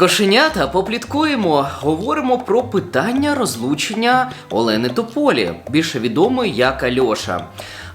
Кошенята, попліткуємо, говоримо про питання розлучення Олени Тополі, більше відомої як Альоша.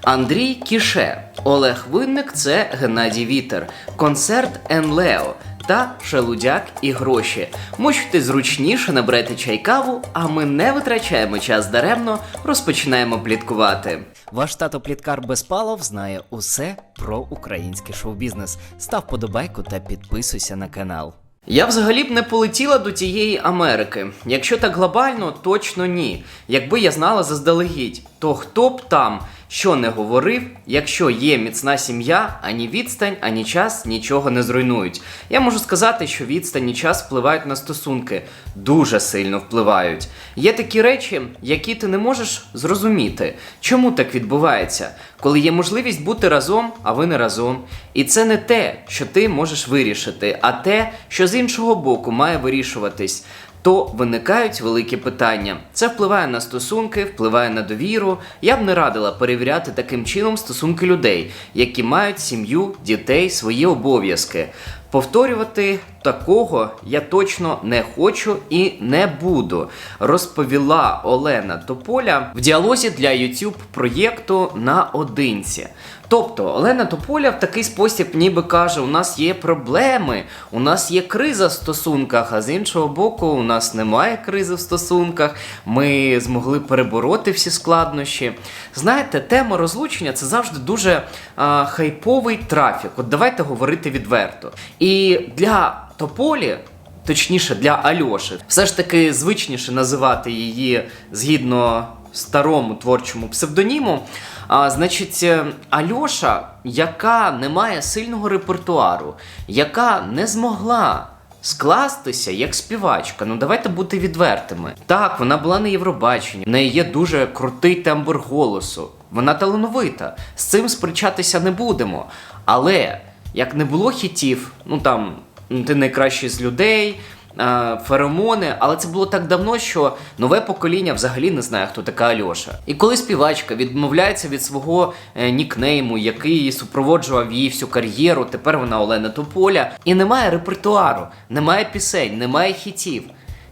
Андрій Кіше, Олег Винник це Геннадій Вітер, концерт Енлео та Шелудяк і гроші. Мочте зручніше, наберете чай каву, а ми не витрачаємо час даремно, розпочинаємо пліткувати. Ваш тато Пліткар Безпалов знає усе про український шоу-бізнес. Став подобайку та підписуйся на канал. Я взагалі б не полетіла до тієї Америки. Якщо так глобально, точно ні. Якби я знала заздалегідь, то хто б там що не говорив, якщо є міцна сім'я, ані відстань, ані час нічого не зруйнують. Я можу сказати, що відстань і час впливають на стосунки, дуже сильно впливають. Є такі речі, які ти не можеш зрозуміти, чому так відбувається, коли є можливість бути разом, а ви не разом. І це не те, що ти можеш вирішити, а те, що з іншого боку має вирішуватись. То виникають великі питання. Це впливає на стосунки, впливає на довіру. Я б не радила перевіряти таким чином стосунки людей, які мають сім'ю, дітей, свої обов'язки. Повторювати такого я точно не хочу і не буду, розповіла Олена Тополя в діалозі для YouTube проєкту наодинці. Тобто Олена Тополя в такий спосіб ніби каже: у нас є проблеми, у нас є криза в стосунках, а з іншого боку, у нас немає кризи в стосунках. Ми змогли перебороти всі складнощі. Знаєте, тема розлучення це завжди дуже а, хайповий трафік. От давайте говорити відверто. І для Тополі. Точніше, для Альоші, все ж таки звичніше називати її згідно старому творчому псевдоніму. А, значить, е, Альоша, яка не має сильного репертуару, яка не змогла скластися як співачка. Ну давайте бути відвертими. Так, вона була на Євробаченні, в неї є дуже крутий тембр голосу. Вона талановита. З цим сперечатися не будемо. Але як не було хітів, ну там «Ну, ти найкращий з людей. Е, Феромони, але це було так давно, що нове покоління взагалі не знає, хто така Альоша. І коли співачка відмовляється від свого е, нікнейму, який супроводжував її всю кар'єру, тепер вона Олена Тополя, і немає репертуару, немає пісень, немає хітів.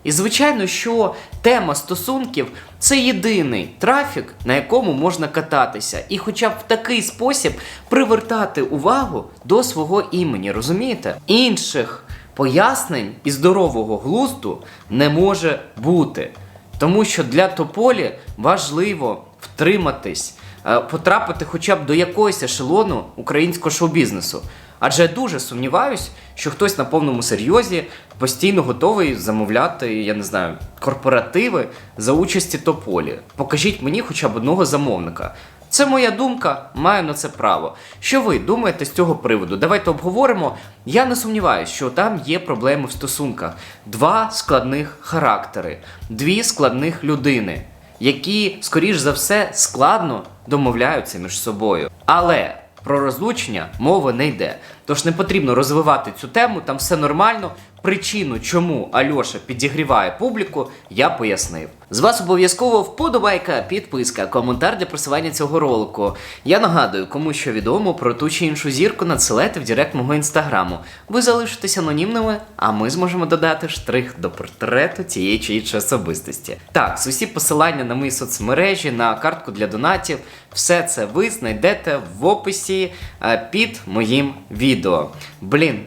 І звичайно, що тема стосунків це єдиний трафік, на якому можна кататися, і хоча б в такий спосіб привертати увагу до свого імені, розумієте? Інших пояснень і здорового глузду не може бути. Тому що для тополі важливо втриматись, е, потрапити хоча б до якогось ешелону українського шоу-бізнесу. Адже я дуже сумніваюсь, що хтось на повному серйозі постійно готовий замовляти, я не знаю, корпоративи за участі тополі. Покажіть мені хоча б одного замовника. Це моя думка, маю на це право. Що ви думаєте з цього приводу? Давайте обговоримо. Я не сумніваюся, що там є проблеми в стосунках. Два складних характери, дві складних людини, які, скоріш за все, складно домовляються між собою. Але про розлучення мови не йде. Тож не потрібно розвивати цю тему, там все нормально. Причину, чому Альоша підігріває публіку, я пояснив. З вас обов'язково вподобайка, підписка, коментар для просування цього ролику. Я нагадую, кому що відомо про ту чи іншу зірку надсилайте в директ мого інстаграму. Ви залишитесь анонімними, а ми зможемо додати штрих до портрету цієї чи іншої особистості. Так, усі посилання на мої соцмережі, на картку для донатів, все це ви знайдете в описі е, під моїм відео. Блін.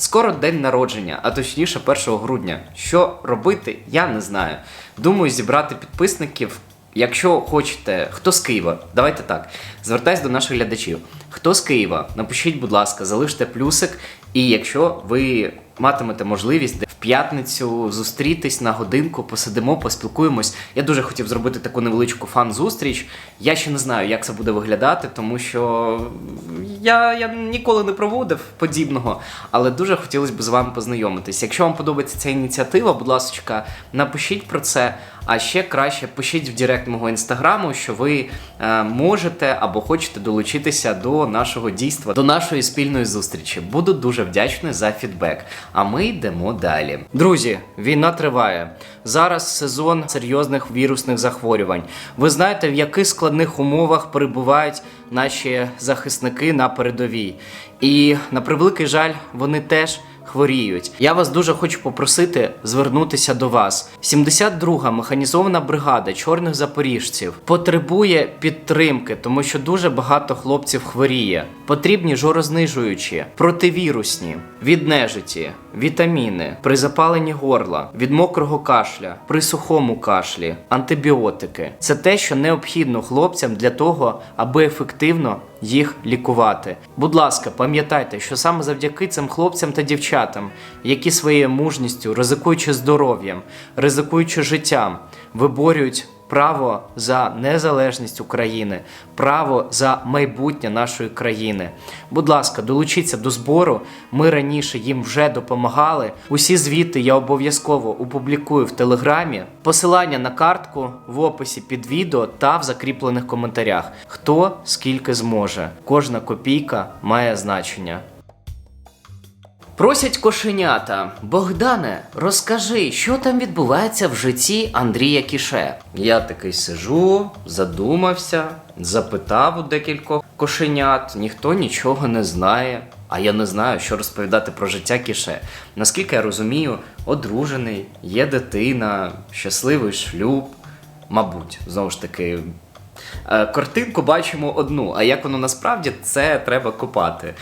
Скоро день народження, а точніше 1 грудня. Що робити, я не знаю. Думаю, зібрати підписників. Якщо хочете, хто з Києва, давайте так. Звертайтесь до наших глядачів. Хто з Києва, напишіть, будь ласка, залиште плюсик. І якщо ви матимете можливість в п'ятницю зустрітись на годинку, посидимо, поспілкуємось. Я дуже хотів зробити таку невеличку фан-зустріч. Я ще не знаю, як це буде виглядати, тому що я, я ніколи не проводив подібного, але дуже хотілося б з вами познайомитись. Якщо вам подобається ця ініціатива, будь ласка, напишіть про це. А ще краще пишіть в директ мого інстаграму, що ви е, можете або хочете долучитися до нашого дійства, до нашої спільної зустрічі. Буду дуже вдячний за фідбек. А ми йдемо далі. Друзі, війна триває. Зараз сезон серйозних вірусних захворювань. Ви знаєте, в яких складних умовах перебувають наші захисники на передовій. І на превеликий жаль, вони теж хворіють. Я вас дуже хочу попросити звернутися до вас. 72-га механізована бригада чорних запоріжців потребує підтримки, тому що дуже багато хлопців хворіє. Потрібні жорознижуючі, противірусні, від нежиті, вітаміни, при запаленні горла, від мокрого кашля, при сухому кашлі, антибіотики. Це те, що необхідно хлопцям для того, аби ефективно їх лікувати. Будь ласка, пам'ятайте, що саме завдяки цим хлопцям та дівчатам, які своєю мужністю, ризикуючи здоров'ям, ризикуючи життям, виборюють право за незалежність України, право за майбутнє нашої країни. Будь ласка, долучіться до збору. Ми раніше їм вже допомагали. Усі звіти я обов'язково опублікую в телеграмі. Посилання на картку в описі під відео та в закріплених коментарях. Хто скільки зможе. Кожна копійка має значення. Просять кошенята. Богдане, розкажи, що там відбувається в житті Андрія Кіше. Я такий сижу, задумався, запитав у декількох кошенят, ніхто нічого не знає. А я не знаю, що розповідати про життя Кіше. Наскільки я розумію, одружений, є дитина, щасливий шлюб. Мабуть, знову ж таки, Е, Картинку бачимо одну, а як воно насправді це треба копати.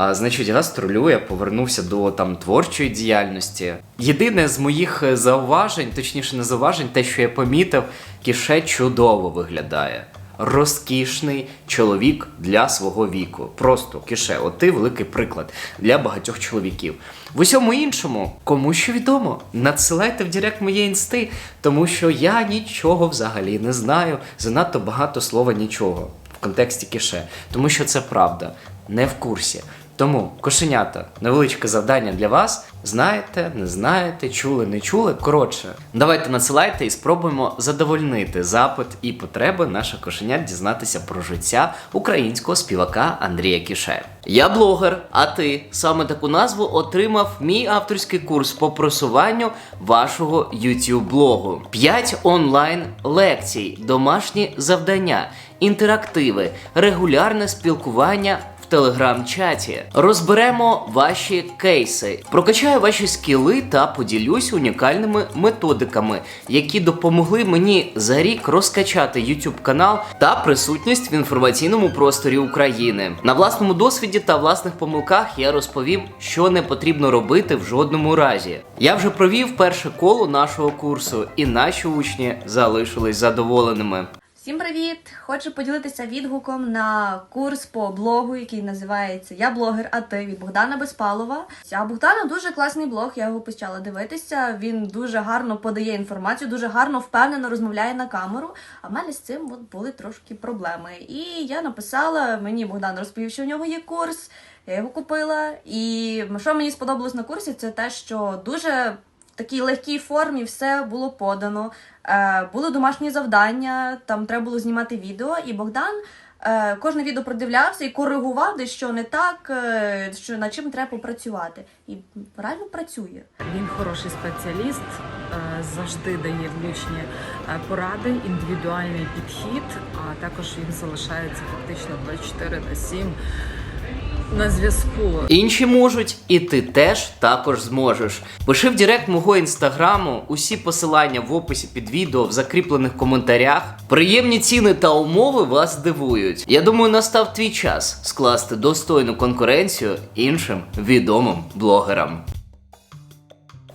А, значить, гастролює, повернувся до там творчої діяльності. Єдине з моїх е, зауважень, точніше не зауважень, те, що я помітив, кіше чудово виглядає. Розкішний чоловік для свого віку. Просто кіше, от ти великий приклад для багатьох чоловіків. В усьому іншому, кому що відомо, надсилайте в Директ моє інсти, тому що я нічого взагалі не знаю. Занадто багато слова нічого в контексті кіше, тому що це правда, не в курсі. Тому, кошенята, невеличке завдання для вас. Знаєте, не знаєте, чули, не чули. Коротше, давайте надсилайте і спробуємо задовольнити запит і потреби наших кошенят дізнатися про життя українського співака Андрія Кіше. Я блогер, а ти саме таку назву отримав мій авторський курс по просуванню вашого YouTube блогу. 5 онлайн лекцій, домашні завдання, інтерактиви, регулярне спілкування телеграм-чаті. Розберемо ваші кейси, прокачаю ваші скіли та поділюсь унікальними методиками, які допомогли мені за рік розкачати YouTube канал та присутність в інформаційному просторі України. На власному досвіді та власних помилках я розповім, що не потрібно робити в жодному разі. Я вже провів перше коло нашого курсу, і наші учні залишились задоволеними. Всім привіт! Хочу поділитися відгуком на курс по блогу, який називається Я блогер, а ти від Богдана Безпалова. А Богдана дуже класний блог, я його почала дивитися. Він дуже гарно подає інформацію, дуже гарно впевнено розмовляє на камеру. А в мене з цим от були трошки проблеми. І я написала, мені Богдан розповів, що у нього є курс. Я його купила. І що мені сподобалось на курсі, це те, що дуже в такій легкій формі все було подано. Е, були домашні завдання, там треба було знімати відео, і Богдан е, кожне відео продивлявся і коригував, де що не так, е, що над чим треба попрацювати. І реально працює. Він хороший спеціаліст, завжди дає влучні поради, індивідуальний підхід, а також він залишається фактично 24 на 7 на зв'язку. Інші можуть, і ти теж також зможеш. Пиши в Директ мого інстаграму, усі посилання в описі під відео в закріплених коментарях. Приємні ціни та умови вас здивують. Я думаю, настав твій час скласти достойну конкуренцію іншим відомим блогерам.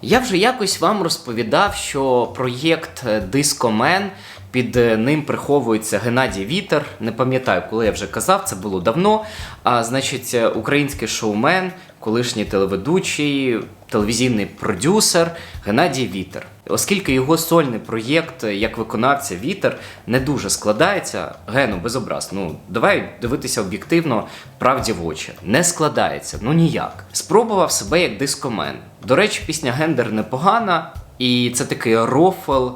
Я вже якось вам розповідав, що проєкт Дискомен під е, ним приховується Геннадій Вітер. Не пам'ятаю, коли я вже казав, це було давно. А значить, е, український шоумен, колишній телеведучий, телевізійний продюсер Геннадій Вітер. Оскільки його сольний проєкт е, як виконавця Вітер не дуже складається, Гену, без образ, ну давай дивитися об'єктивно правді в очі. Не складається, ну ніяк. Спробував себе як дискомен. До речі, пісня Гендер непогана, і це такий рофл.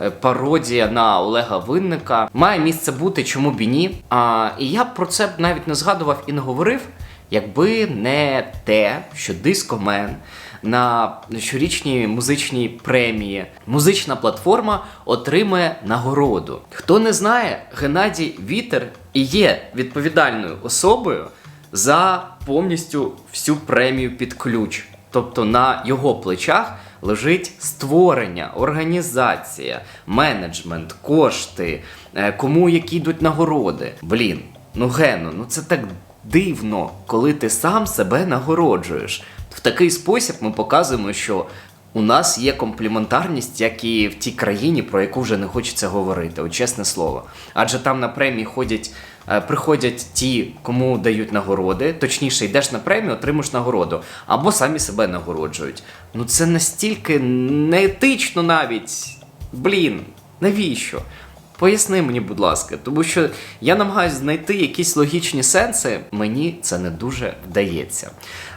Е, Пародія на Олега Винника має місце бути, чому б і ні. А, і я про це б навіть не згадував і не говорив, якби не те, що дискомен на щорічній музичній премії музична платформа отримує нагороду. Хто не знає, Геннадій Вітер і є відповідальною особою за повністю всю премію під ключ. Тобто на його плечах лежить створення, організація, менеджмент, кошти, е, кому які йдуть нагороди. Блін, ну гено, ну це так дивно, коли ти сам себе нагороджуєш. В такий спосіб ми показуємо, що у нас є компліментарність, як і в тій країні, про яку вже не хочеться говорити, от чесне слово. Адже там на премії ходять, приходять ті, кому дають нагороди, точніше, йдеш на премію, отримуєш нагороду, або самі себе нагороджують. Ну це настільки неетично навіть. Блін, навіщо? Поясни мені, будь ласка, тому що я намагаюся знайти якісь логічні сенси, мені це не дуже вдається.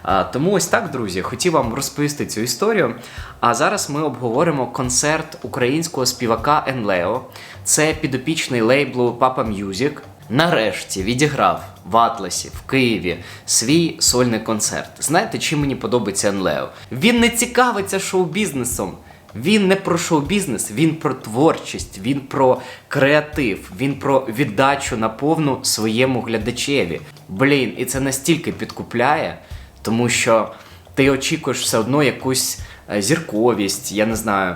А, тому ось так, друзі, хотів вам розповісти цю історію. А зараз ми обговоримо концерт українського співака Енлео. Це підопічний лейблу Papa Music. Нарешті відіграв в Атласі в Києві свій сольний концерт. Знаєте, чим мені подобається Енлео? Він не цікавиться шоу-бізнесом. Він не про шоу-бізнес, він про творчість, він про креатив, він про віддачу на повну своєму глядачеві. Блін, і це настільки підкупляє, тому що ти очікуєш все одно якусь е, зірковість, я не знаю,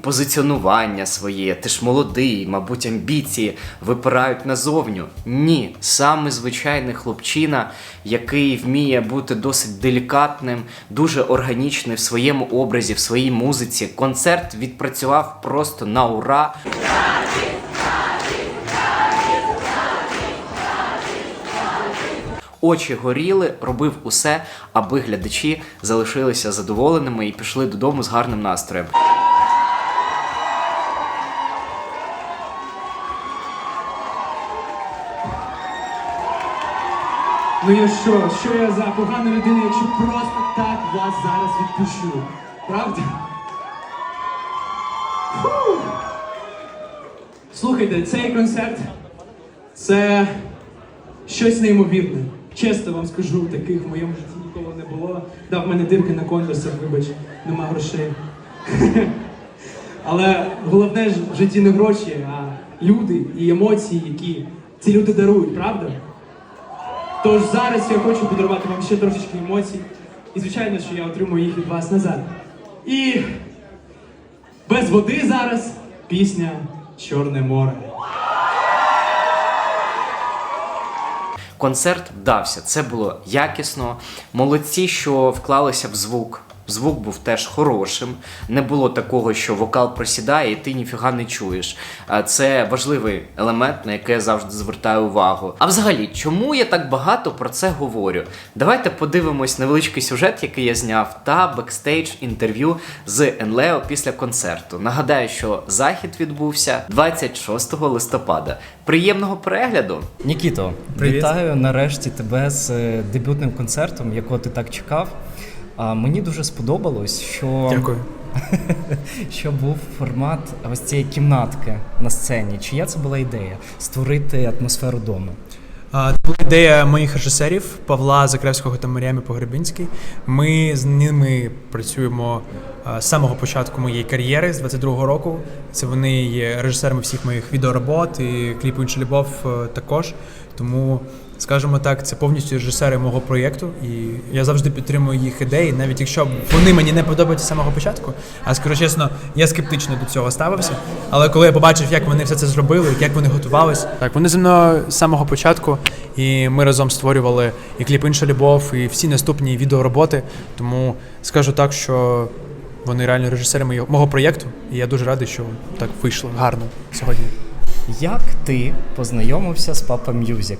позиціонування своє. Ти ж молодий, мабуть, амбіції випирають назовню. Ні, саме звичайний хлопчина, який вміє бути досить делікатним, дуже органічний в своєму образі, в своїй музиці. Концерт відпрацював просто на ура. Очі горіли, робив усе, аби глядачі залишилися задоволеними і пішли додому з гарним настроєм. Ну я що, що я за погана людина, якщо просто так вас зараз відпущу? Правда? Фу. Слухайте, цей концерт це щось неймовірне. Чесно вам скажу, таких в моєму житті ніколи не було. Да, в мене дирки на конверсах, вибач, нема грошей. Але головне ж в житті не гроші, а люди і емоції, які ці люди дарують, правда? Тож зараз я хочу подарувати вам ще трошечки емоцій. І звичайно, що я отримую їх від вас назад. І без води зараз пісня Чорне море. Концерт вдався, це було якісно. Молодці, що вклалися в звук. Звук був теж хорошим. Не було такого, що вокал просідає, і ти ніфіга не чуєш. Це важливий елемент, на який я завжди звертаю увагу. А взагалі, чому я так багато про це говорю? Давайте подивимось невеличкий сюжет, який я зняв, та бекстейдж інтерв'ю з Енлео після концерту. Нагадаю, що захід відбувся 26 листопада. Приємного перегляду! Нікіто, Привіт. вітаю нарешті тебе з е, дебютним концертом, якого ти так чекав. А мені дуже сподобалось, що, Дякую. що був формат ось цієї кімнатки на сцені. Чия це була ідея створити атмосферу дому? Це була ідея моїх режисерів Павла Закревського та Маріами Погребинський. Ми з ними працюємо з самого початку моєї кар'єри з 22-го року. Це вони є режисерами всіх моїх відеоробот і кліпу «Інша любов» е, також. Тому, скажімо так, це повністю режисери мого проєкту, і я завжди підтримую їх ідеї, навіть якщо вони мені не подобаються з самого початку. А скажу чесно, я скептично до цього ставився. Але коли я побачив, як вони все це зробили, як вони готувались, так вони зі мною з самого початку, і ми разом створювали і кліп Інша любов, і всі наступні відеороботи. Тому скажу так, що вони реально режисери моєго- мого проєкту, і я дуже радий, що так вийшло гарно сьогодні. Як ти познайомився з Papa Music?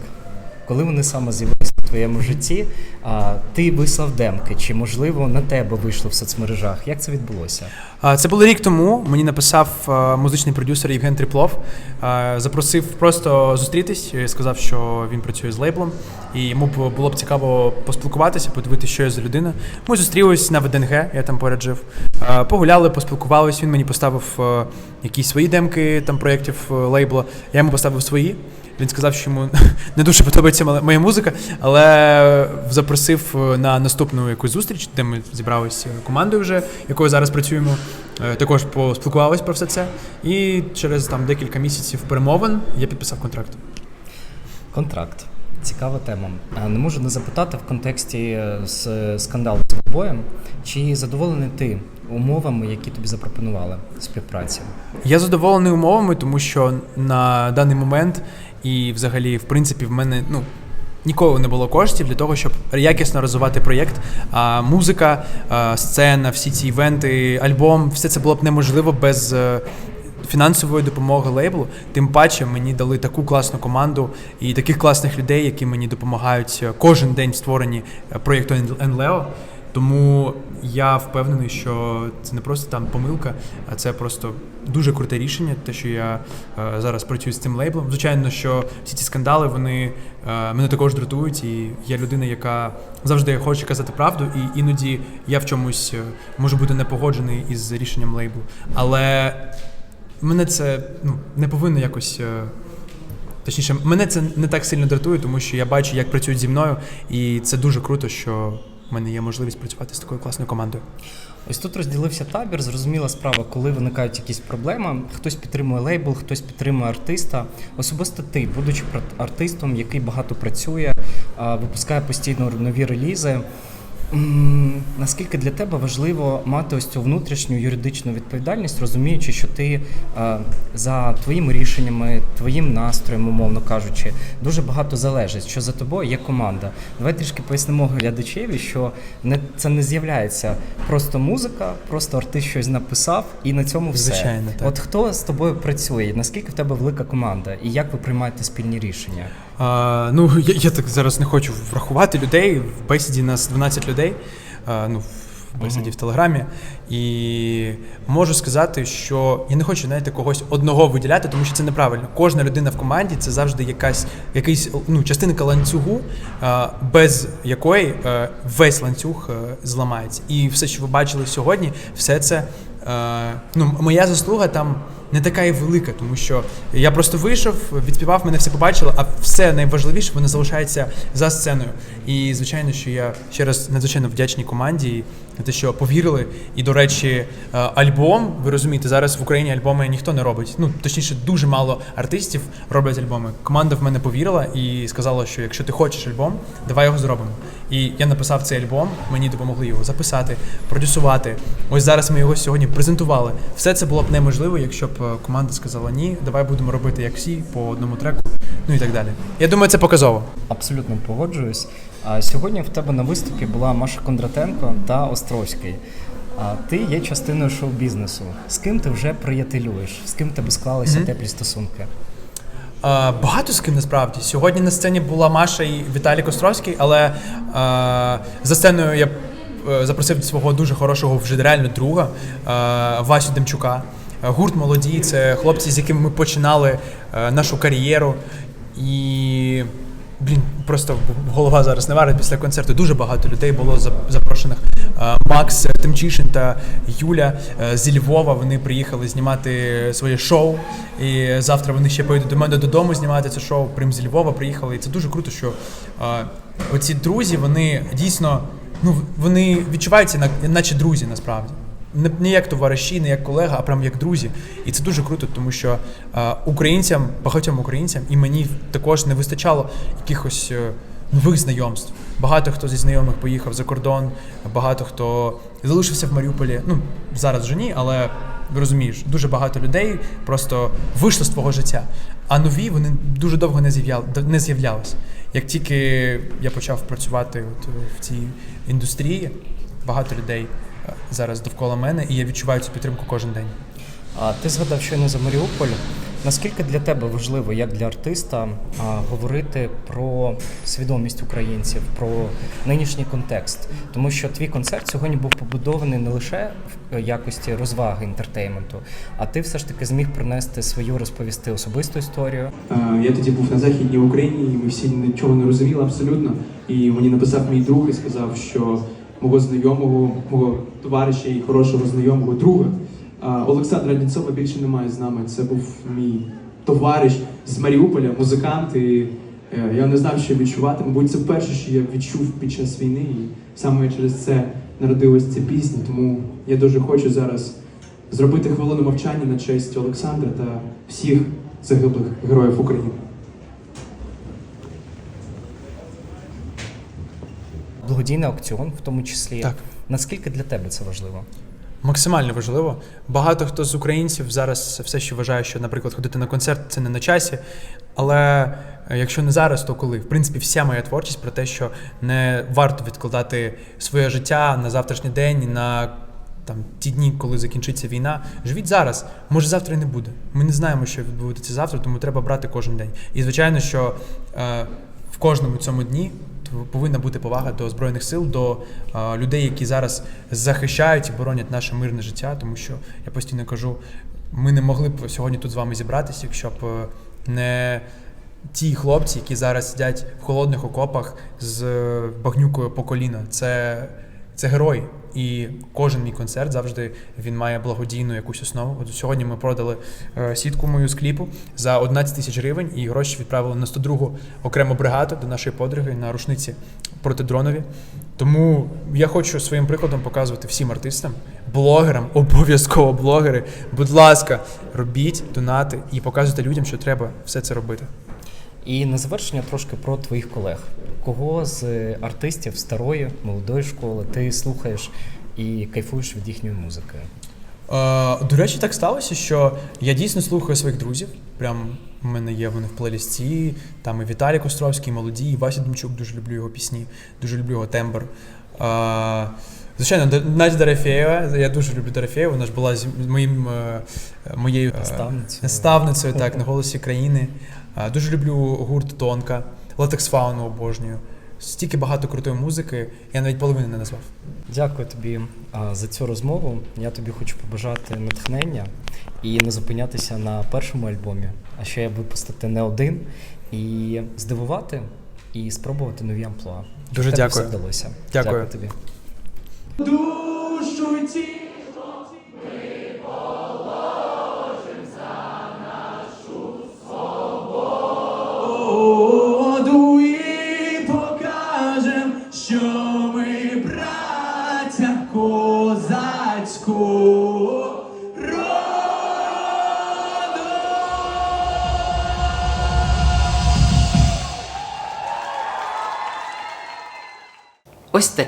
Коли вони саме з'явилися в твоєму житті, а, ти вислав демки, чи можливо на тебе вийшло в соцмережах? Як це відбулося? Це було рік тому. Мені написав музичний продюсер Євген Тріплов. Запросив просто зустрітись, сказав, що він працює з лейблом, і йому було б цікаво поспілкуватися, подивитися, що я за людина. Ми зустрілись на ВДНГ, я там поряд жив. Погуляли, поспілкувались. Він мені поставив якісь свої демки там проєктів лейбла. Я йому поставив свої. Він сказав, що йому не дуже подобається моя- музика, але запросив е, на наступну якусь зустріч, де ми зібралися командою вже, якою зараз працюємо. Е, Також поспілкувалися про все це. І через там декілька місяців перемовин я підписав контракт. Контракт. Цікава тема. Не можу не запитати в контексті е, з скандалу з ковбоєм, чи задоволений ти умовами, які тобі запропонували співпраці? Я задоволений умовами, тому що на даний момент і взагалі, в принципі, в мене ну. Ніколи не було коштів для того, щоб якісно розвивати проєкт. А музика, сцена, всі ці івенти, альбом, все це було б неможливо без е, фінансової допомоги лейблу. Тим паче мені дали таку класну команду і таких класних людей, які мені допомагають е, кожен день в створенні е, проєкту Енлео. Тому я впевнений, що це не просто там помилка, а це просто дуже круте рішення, те, що я е, зараз працюю з цим лейблом. Звичайно, що всі ці скандали вони е, мене також дратують, і я людина, яка завжди хоче казати правду, і іноді я в чомусь е, можу бути не погоджений із рішенням лейблу. Але мене це ну, не повинно якось. е, Точніше, мене це не так сильно дратує, тому що я бачу, як працюють зі мною, і це дуже круто, що в мене є можливість працювати з такою класною командою. Ось тут розділився табір. Зрозуміла справа, коли виникають якісь проблеми. Хтось підтримує лейбл, хтось підтримує артиста. Особисто ти, будучи артистом, який багато працює, випускає постійно нові релізи. Наскільки для тебе важливо мати ось цю внутрішню юридичну відповідальність, розуміючи, що ти е, за твоїми рішеннями, твоїм настроєм, умовно кажучи, дуже багато залежить, що за тобою є команда. Давай трішки пояснимо глядачеві, що не це не з'являється просто музика, просто артист щось написав, і на цьому все. Звичайно, так. От хто з тобою працює? Наскільки в тебе велика команда, і як ви приймаєте спільні рішення? А, ну, я, я так зараз не хочу врахувати людей. В бесіді нас 12 людей. А, ну, в бесіді в Телеграмі. І можу сказати, що я не хочу знаєте, когось одного виділяти, тому що це неправильно. Кожна людина в команді це завжди якась якийсь ну, частинка ланцюгу, а, без якої е, весь ланцюг е, зламається. І все, що ви бачили сьогодні, все це. е, Ну, моя заслуга там не така і велика, тому що я просто вийшов, відпівав, мене все побачили, а все найважливіше воно залишається за сценою. І звичайно, що я ще раз надзвичайно вдячний команді те, що повірили. І, до речі, е, альбом, ви розумієте, зараз в Україні альбоми ніхто не робить. Ну точніше, дуже мало артистів роблять альбоми. Команда в мене повірила і сказала, що якщо ти хочеш альбом, давай його зробимо. І я написав цей альбом, мені допомогли його записати, продюсувати. Ось зараз ми його сьогодні презентували. Все це було б неможливо, якщо б е, команда сказала ні, давай будемо робити як всі по одному треку, ну і так далі. Я думаю, це показово. Абсолютно погоджуюсь. А сьогодні в тебе на виступі була Маша Кондратенко та Островський. А ти є частиною шоу-бізнесу. З ким ти вже приятелюєш? З ким тебе склалися Мгм. теплі стосунки? Е, Багато з ким насправді. Сьогодні на сцені була Маша і Віталій Костровський, але е, за сценою я е, запросив свого дуже хорошого вже реально друга е, Васю Демчука. Е, Гурт молоді, це хлопці, з якими ми починали е, нашу кар'єру. І блін, просто голова зараз не варить після концерту. Дуже багато людей було запрошених. Е, Макс Тимчишин та Юля е, зі Львова. Вони приїхали знімати своє шоу. І завтра вони ще поїдуть до мене додому знімати це шоу. Прям зі Львова приїхали. І це дуже круто, що е, оці друзі, вони дійсно ну вони відчуваються на- наче друзі насправді. Не, не як товариші, не як колега, а прям як друзі. І це дуже круто, тому що українцям, багатьом українцям, і мені також не вистачало якихось е, нових знайомств. Багато хто зі знайомих поїхав за кордон, багато хто залишився в Маріуполі. Ну зараз вже ні, але розумієш, дуже багато людей просто вийшло з твого життя. А нові вони дуже довго не з'являли, не з'являлися. Як тільки я почав працювати от в цій індустрії, багато людей зараз довкола мене, і я відчуваю цю підтримку кожен день. А ти згадав щойно за Маріуполь. Наскільки для тебе важливо, як для артиста, а, говорити про свідомість українців, про нинішній контекст? Тому що твій концерт сьогодні був побудований не лише в якості розваги інтертейменту, а ти все ж таки зміг принести свою розповісти особисту історію. Я тоді був на західній Україні, і ми всі нічого не розуміли абсолютно. І мені написав мій друг і сказав, що мого знайомого, мого товариша і хорошого знайомого друга Олександра Дінцова більше немає з нами. Це був мій товариш з Маріуполя, музикант. І е, я не знав, що відчувати. Мабуть, це перше, що я відчув під час війни, і саме через це народилась ця пісня. Тому я дуже хочу зараз зробити хвилину мовчання на честь Олександра та всіх загиблих героїв України. Благодійний аукціон, в тому числі. Так. Наскільки для тебе це важливо? Максимально важливо. Багато хто з українців зараз все ще вважає, що, наприклад, ходити на концерт це не на часі. Але е, якщо не зараз, то коли? В принципі, вся моя творчість про те, що не варто відкладати своє життя на завтрашній день, на там ті дні, коли закінчиться війна. Живіть зараз. Може, завтра і не буде. Ми не знаємо, що відбудеться завтра, тому треба брати кожен день. І звичайно, що е, в кожному цьому дні повинна бути повага до збройних сил, до людей, які зараз захищають і боронять наше мирне життя. Тому що я постійно кажу, ми не могли б сьогодні тут з вами зібратися, якщо б е, не ті хлопці, які зараз сидять в холодних окопах з е, багнюкою по коліна. Це, це герої. І кожен мій концерт завжди він має благодійну якусь основу. От сьогодні ми продали е, сітку мою з кліпу за 11 тисяч гривень, і гроші відправили на 102-гу окрему бригаду до нашої подруги на рушниці протидронові. Тому я хочу своїм прикладом показувати всім артистам, блогерам, обов'язково блогери. Будь ласка, робіть донати і показуйте людям, що треба все це робити. І на завершення трошки про твоїх колег. Кого з артистів старої, молодої школи ти слухаєш і кайфуєш від їхньої музики? Е, до речі, так сталося, що я дійсно слухаю своїх друзів. Прям у мене є вони в плейлісті. Там і Віталій Костровський, і молоді, і Вася Демчук, дуже люблю його пісні, дуже люблю його тембр. Е, звичайно, Надя Дорофєєва, я дуже люблю Дорофєєву, вона ж була з моїм, е, моєю е, Наставницею. наставницею так, на голосі країни. Дуже люблю гурт Тонка, Латекс Фауну обожнюю. Стільки багато крутої музики, я навіть половини не назвав. Дякую тобі за цю розмову. Я тобі хочу побажати натхнення і не зупинятися на першому альбомі, а ще випустити не один і здивувати і спробувати нові амплуа. Дуже Тебе дякую. все вдалося. Дякую. тобі.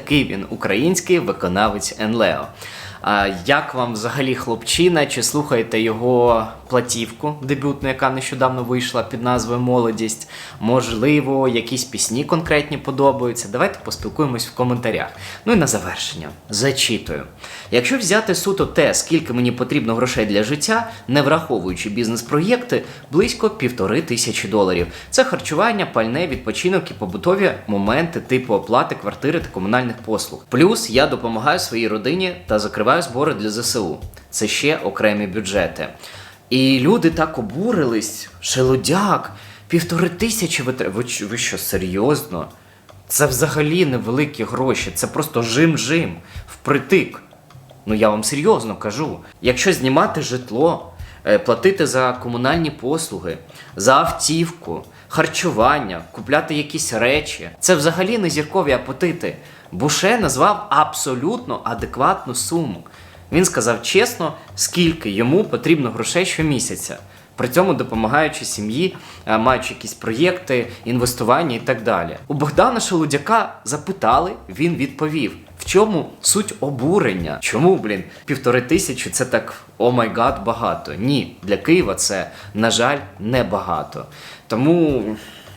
Такий він, український виконавець Енлео. Як вам взагалі хлопчина? Чи слухаєте його платівку дебютну, яка нещодавно вийшла під назвою Молодість? Можливо, якісь пісні конкретні подобаються? Давайте поспілкуємось в коментарях. Ну і на завершення. Зачитую. Якщо взяти суто те, скільки мені потрібно грошей для життя, не враховуючи бізнес-проєкти, близько півтори тисячі доларів. Це харчування, пальне, відпочинок і побутові моменти типу оплати квартири та комунальних послуг. Плюс я допомагаю своїй родині та закриваю збори для ЗСУ. Це ще окремі бюджети. І люди так обурились. Шелудяк, півтори тисячі витр... ви, ви що, серйозно? Це взагалі невеликі гроші, це просто жим-жим, впритик. Ну я вам серйозно кажу. Якщо знімати житло, е, платити за комунальні послуги, за автівку, харчування, купляти якісь речі, це взагалі не зіркові апетити. Буше назвав абсолютно адекватну суму. Він сказав чесно, скільки йому потрібно грошей щомісяця. При цьому допомагаючи сім'ї, е, маючи якісь проєкти, інвестування і так далі. У Богдана Шелудяка запитали, він відповів. Чому суть обурення? Чому, блін, півтори тисячі це так о май гад багато? Ні, для Києва це, на жаль, небагато. Тому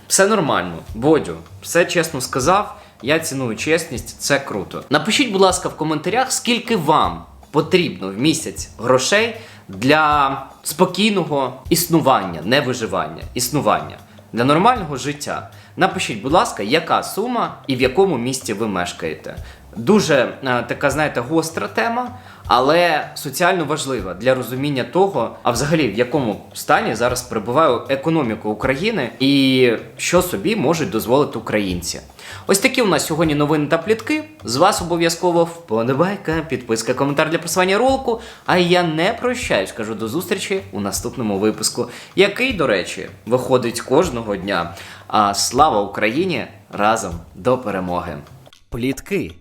все нормально. Бодю, все чесно сказав. Я ціную чесність, це круто. Напишіть, будь ласка, в коментарях, скільки вам потрібно в місяць грошей для спокійного існування, не виживання, існування для нормального життя. Напишіть, будь ласка, яка сума і в якому місті ви мешкаєте. Дуже е, така, знаєте, гостра тема, але соціально важлива для розуміння того, а взагалі в якому стані зараз перебуває економіка України і що собі можуть дозволити українці. Ось такі у нас сьогодні новини та плітки. З вас обов'язково вподобайка, підписка, коментар для просування ролику. А я не прощаюсь, кажу до зустрічі у наступному випуску, який, до речі, виходить кожного дня. А слава Україні! Разом до перемоги! Плітки,